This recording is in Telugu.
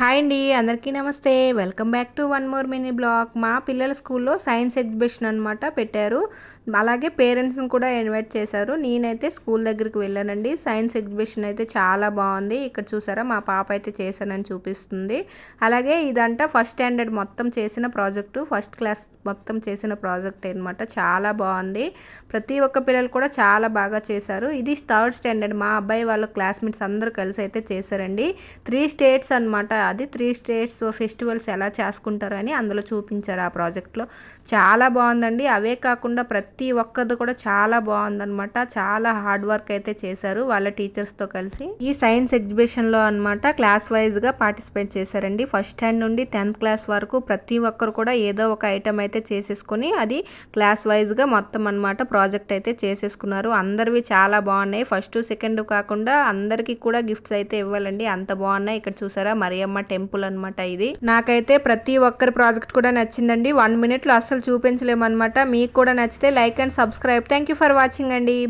హాయ్ అండి అందరికీ నమస్తే. Welcome back to one more mini blog. మా పిల్లల స్కూల్లో సైన్స్ ఎగ్జిబిషన్ అనమాట పెట్టారు. అలాగే పేరెంట్స్ని కూడా ఇన్వైట్ చేశారు. నేనైతే స్కూల్ దగ్గరికి వెళ్ళానండి. సైన్స్ ఎగ్జిబిషన్ అయితే చాలా బాగుంది. ఇక్కడ చూసారా మా పాప అయితే చేశానని చూపిస్తుంది. అలాగే ఇదంతా ఫస్ట్ స్టాండర్డ్ మొత్తం చేసిన ప్రాజెక్టు. ఫస్ట్ క్లాస్ మొత్తం చేసిన ప్రాజెక్ట్ అనమాట చాలా బాగుంది. ప్రతి ఒక్క పిల్లలు కూడా చాలా బాగా చేశారు. ఇది థర్డ్ స్టాండర్డ్. మా అబ్బాయి వాళ్ళ క్లాస్మేట్స్ అందరూ కలిసి అయితే చేశారండి. త్రీ స్టేట్స్ అనమాట అది త్రీ స్టేట్స్ ఫెస్టివల్స్ ఎలా చేసుకుంటారని అందులో చూపించారు ఆ ప్రాజెక్ట్లో. చాలా బాగుందండి. అవే కాకుండా ప్రతి ఒక్కరిది కూడా చాలా బాగుందనమాట చాలా హార్డ్ వర్క్ అయితే చేశారు వాళ్ళ టీచర్స్తో కలిసి. ఈ సైన్స్ ఎగ్జిబిషన్లో అనమాట క్లాస్ వైజ్గా పార్టిసిపేట్ చేశారండి. ఫస్ట్ స్టాండ్ నుండి టెన్త్ క్లాస్ వరకు ప్రతి ఒక్కరు కూడా ఏదో ఒక ఐటమ్ అయితే చేసేసుకొని అది క్లాస్ వైజ్గా మొత్తం అనమాట ప్రాజెక్ట్ అయితే చేసేసుకున్నారు. అందరివి చాలా బాగున్నాయి. ఫస్ట్ సెకండ్ కాకుండా అందరికీ కూడా గిఫ్ట్స్ అయితే ఇవ్వాలండి. అంత బాగున్నాయి. ఇక్కడ చూసారా? మరియమ్మ టెంపుల్ అనమాట ఇది. నాకైతే ప్రతి ఒక్కరి ప్రాజెక్ట్ కూడా నచ్చిందండి. వన్ మినిట్లో అస్సలు చూపించలేమన్నమాట. మీకు కూడా నచ్చితే like and subscribe. Thank you for watching అండి.